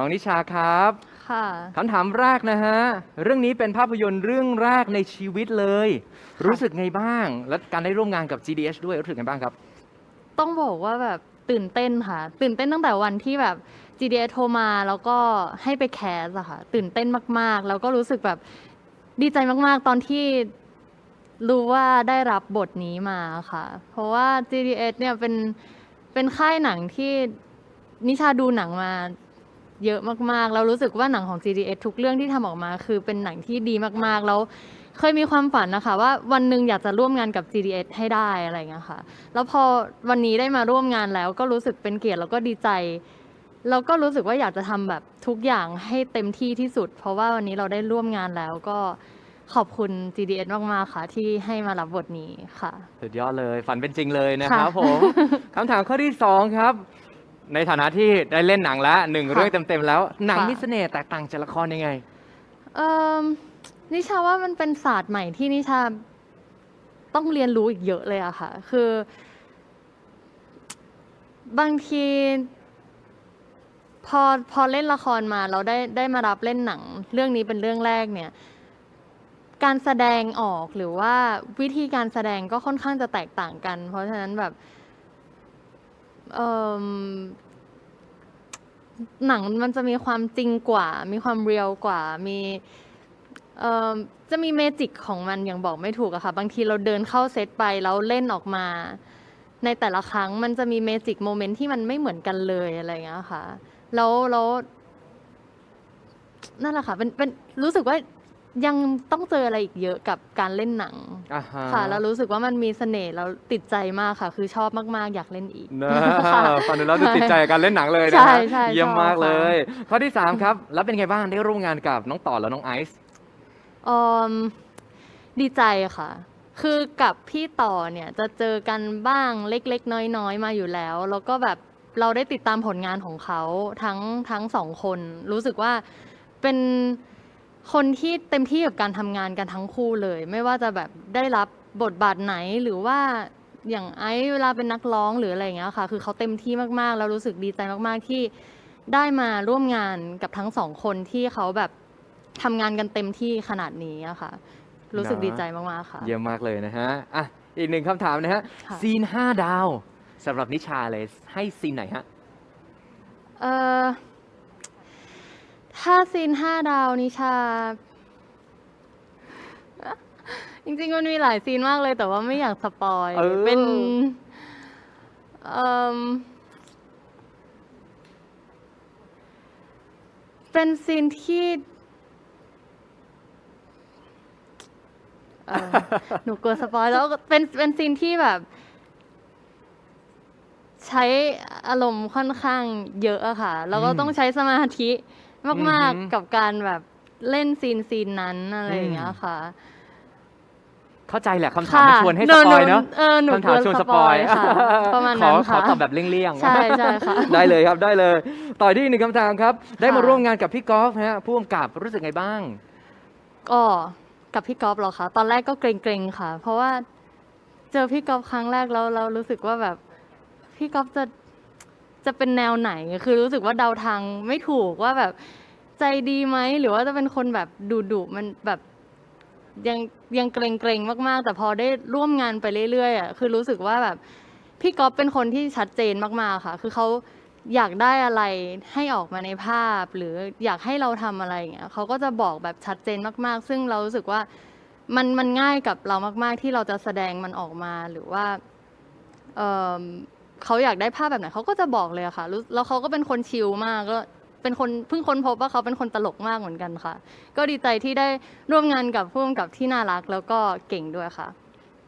น้องนิชาครับค่ะ คำถามแรกนะฮะ เรื่องนี้เป็นภาพยนตร์เรื่องแรกในชีวิตเลย รู้สึกไงบ้าง และการได้ร่วมงานกับ GDH ด้วยรู้สึกไงบ้างครับ ต้องบอกว่าแบบตื่นเต้นค่ะ ตื่นเต้นตั้งแต่วันที่แบบ GDS โทรมาแล้วก็ให้ไปแคสอะค่ะ ตื่นเต้นมาก ๆ แล้วก็รู้สึกแบบดีใจมาก ๆ ตอนที่รู้ว่าได้รับบทนี้มาค่ะ เพราะว่า GDS เนี่ยเป็นเป็นค่ายหนังที่นิชาดูหนังมา เยอะมากๆแล้วรู้สึกว่าหนังของ GDS ทุกเรื่องที่ทำออกมา คือเป็นหนังที่ดีมากๆ แล้วเคยมีความฝันนะคะ ว่าวันหนึ่งอยากจะร่วมงานกับ GDS ให้ได้อะไรอย่างเงี้ยค่ะ แล้วพอวันนี้ได้มาร่วมงานแล้วก็รู้สึกเป็นเกียรติแล้วก็ดีใจแล้วก็รู้สึกว่าอยากจะทำแบบทุกอย่างให้เต็มที่ที่สุด เพราะว่าวันนี้เราได้ร่วมงานแล้วก็ขอบคุณ GDS มากๆค่ะ ที่ให้มารับบทนี้ค่ะ สุดยอดเลย ฝันเป็นจริงเลยนะครับค่ะ ผม คำถามข้อที่ 2 ครับ ในฐานะที่ได้เล่นหนังแล้วหนึ่งค่ะเรื่องเต็มๆแล้ว หนังค่ะ มีเสน่ห์แตกต่างจากละครยังไง เอ่อนิชาว่ามันเป็นศาสตร์ใหม่ที่นิชาต้องเรียนรู้อีกเยอะเลยอะค่ะ คือ บางที พอพอเล่นละครมาเราได้ได้มารับเล่นหนัง เรื่องนี้เป็นเรื่องแรกเนี่ย การแสดงออกหรือว่าวิธีการแสดงก็ค่อนข้างจะแตกต่างกัน เพราะฉะนั้นแบบ เอ่มหนังมันจะมีความจริงกว่า มีความเรียลกว่า มีเอ่อจะมีเมจิกของมันอย่างบอกไม่ถูกอะค่ะ บางทีเราเดินเข้าเซตไปแล้วเล่นออกมา ในแต่ละครั้งมันจะมีเมจิกโมเมนต์ที่มันไม่เหมือนกันเลยอะไรอย่างเงี้ยค่ะ แล้วแล้วนั่นแหละค่ะเป็นเป็นรู้สึกว่า ยังต้องเจออะไรอีกเยอะกับการเล่นหนัง อ่าฮะค่ะแล้วรู้สึกว่ามันมีเสน่ห์แล้วติดใจมากค่ะ คือชอบมาก ๆ อยากเล่นอีกนะค่ะฟังดูแล้วดูติดใจกับการเล่นหนังเลยนะใช่ฮะใช่เยี่ยมชอบมากเลยค่ข้อที่3ครับ แล้วเป็นไงบ้างได้ร่วมงานกับน้องต่อและน้องไอซ์อืมดีใจค่ะ คือกับพี่ต่อเนี่ยจะเจอกันบ้างเล็กๆ น้อยๆ มาอยู่แล้ว แล้วก็แบบเราได้ติดตามผลงานของเขาทั้งทั้งสองคน รู้สึกว่าเป็น คนที่เต็มที่กับการทำงานกันทั้งคู่เลย ไม่ว่าจะแบบได้รับบทบาทไหนหรือว่าอย่างไอซ์เวลาเป็นนักร้องหรืออะไรอย่างเงี้ยค่ะ คือเขาเต็มที่มากๆ แล้วรู้สึกดีใจมากๆที่ได้มาร่วมงานกับทั้งสองคนที่เขาแบบทำงานกันเต็มที่ขนาดนี้อะค่ะ รู้สึกเนอะดีใจมากๆค่ะ เยี่ยมมากเลยนะฮะ อะ อีกหนึ่งคำถามนะฮะ ค่ะ ซีน 5 ดาวสำหรับนิชาเลย ให้ซีนไหนฮะ เอ่อ ถ้าซีนห้าดาวนิชา จริงๆมันมีหลายซีนมากเลยแต่ว่าไม่อยากสปอยเออเป็นเอ่มเป็นซีนที่เอ่อ หนูกลัวสปอยแล้วก็เป็นเป็นซีนที่แบบ ใช้อารมณ์ค่อนข้างเยอะอะค่ะ แล้วก็อืมต้องใช้สมาธิ มาก อือหือ ๆ กับการแบบเล่นซีนซีนนั้นอะไรอย่างเงี้ยค่ะเข้าใจแหละคำถามมันชวนให้สปอยเนอะเออหนูคำกถามลัวชวนสสปปออยยค่ะประมาณขอนั้นขอค่ะตอบแบบเลี่ยงๆ ใช่ใช่ค่ะ ได้เลยครับได้เลย ต่อที่อีกหนึ่งคำถามครับ ได้มาค่ะ ร่วมงานกับพี่กอล์ฟฮะผู้กำกับรู้สึกไงบ้าง ก็กับพี่ก๊อฟเหรอคะตอนแรกก็เกรงๆค่ะ เพราะว่าเจอพี่ก๊อฟครั้งแรกแล้วเรารู้สึกว่าแบบพี่ก๊อฟจะ จะเป็นแนวไหน คือรู้สึกว่าเดาทางไม่ถูกว่าแบบใจดีไหมหรือว่าจะเป็นคนแบบดุดุมันแบบยังยังเกรงๆมากๆ แต่พอได้ร่วมงานไปเรื่อยๆอะคือรู้สึกว่าแบบพี่ก๊อฟเป็นคนที่ชัดเจนมากๆค่ะ คือเขาอยากได้อะไรให้ออกมาในภาพ หรืออยากให้เราทำอะไรอย่างเงี้ยเขาก็จะบอกแบบชัดเจนมาก ๆ ซึ่งเรารู้สึกว่ามันมันง่ายกับเรามาก ๆ ที่เราจะแสดงมันออกมาหรือว่าเออ เขาอยากได้ภาพแบบไหนเขาก็จะบอกเลยอะค่ะรู้แล้วเขาก็เป็นคนชิลมากก็เป็นคนเพิ่งค้นพบว่าเขาเป็นคนตลกมากเหมือนกันค่ะ ก็ดีใจที่ได้ร่วมงานกับผู้กำกับที่น่ารักแล้วก็เก่งด้วยค่ะ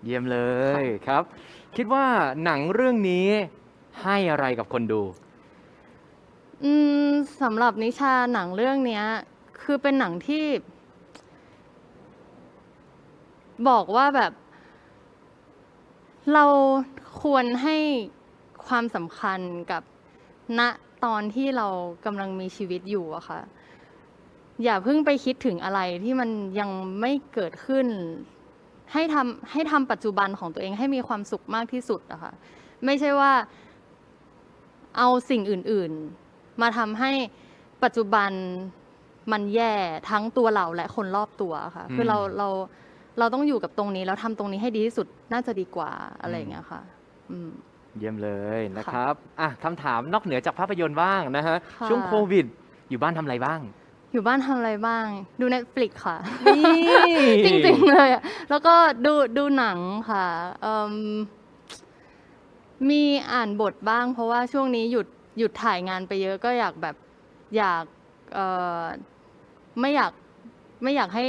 เยี่ยมเลยครับ คิดว่าหนังเรื่องนี้ให้อะไรกับคนดู อืมสำหรับนิชาหนังเรื่องเนี้ย คือเป็นหนังที่ บอกว่าแบบ เราควรให้ ความสำคัญกับณตอนที่เรากำลังมีชีวิตอยู่อะค่ะ อย่าเพิ่งไปคิดถึงอะไรที่มันยังไม่เกิดขึ้น ให้ทำให้ทำปัจจุบันของตัวเองให้มีความสุขมากที่สุดอะค่ะไม่ใช่ว่าเอาสิ่งอื่น ๆ มาทำให้ปัจจุบันมันแย่ทั้งตัวเราและคนรอบตัวค่ะ คือเราเราเราต้องอยู่กับตรงนี้แล้วทำตรงนี้ให้ดีที่สุดน่าจะดีกว่าอะไรอย่างเงี้ยค่ะ อืม เยี่ยมเลยนะครับอะคำถามนอกเหนือจากภาพยนตร์บ้างนะฮะ ค่ะ ช่วงโควิด อยู่บ้านทำอะไรบ้าง อยู่บ้านทำอะไรบ้าง ดู Netflix ค่ะนี่จริงๆเลยอะแล้วก็ดูดูหนังค่ะเอิ่มมีอ่านบทบ้าง เพราะว่าช่วงนี้หยุดหยุดถ่ายงานไปเยอะก็อยากแบบอยากเอ่อไม่อยากไม่อยากให้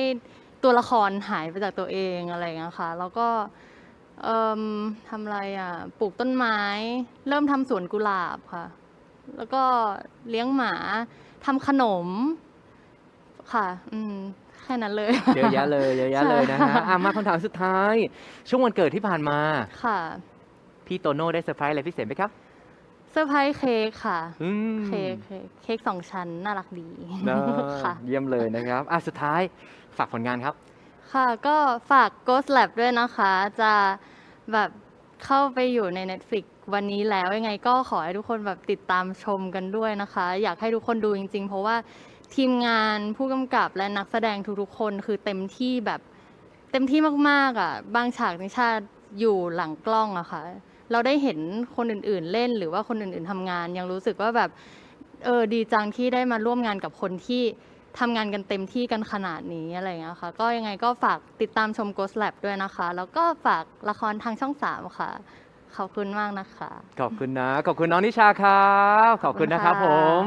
ตัวละครหายไปจากตัวเองอะไรอย่างเงี้ยค่ะแล้วก็ เอิ่มทำอะไรอะ ปลูกต้นไม้ เริ่มทำสวนกุหลาบค่ะ แล้วก็เลี้ยงหมาทำขนม ค่ะ อืม แค่นั้นเลย เยอะแยะเลยเยอะแยะเลยนะฮะอะมาคำถามสุดท้าย ช่วงวันเกิดที่ผ่านมา ค่ะ พี่โตโน่ได้เซอร์ไพรส์อะไรพิเศษไหมครับเซอร์ไพรส์เค้กค่ะ อืมเค้กเค้กเค้กสองชั้นน่ารักดีเนอะค่ะ เยี่ยมเลยนะครับอะสุดท้ายฝากผลงานครับ ค่ะ ก็ฝาก Ghost Lab ด้วยนะคะ จะแบบเข้าไปอยู่ใน Netflix วันนี้แล้วยังไงก็ขอให้ทุกคนแบบติดตามชมกันด้วยนะคะ อยากให้ทุกคนดูจริง ๆ เพราะว่าทีมงานผู้กำกับและนักแสดงทุกๆ คนคือเต็มที่แบบเต็มที่มากๆอะ บางฉากนิชาอยู่หลังกล้องอะค่ะ เราได้เห็นคนอื่นๆเล่นหรือว่าคนอื่นๆทำงาน ยังรู้สึกว่าแบบเออดีจังที่ได้มาร่วมงานกับคนที่ ทำงานกันเต็มที่กันขนาดนี้อะไรอย่างเงี้ยค่ะ ก็ยังไงก็ฝากติดตามชม Ghost Lab ด้วยนะคะ แล้วก็ฝากละครทางช่อง 3 ค่ะ ขอบคุณมากนะคะ ขอบคุณนะ ขอบคุณน้องนิชาครับ ขอบคุณนะครับผม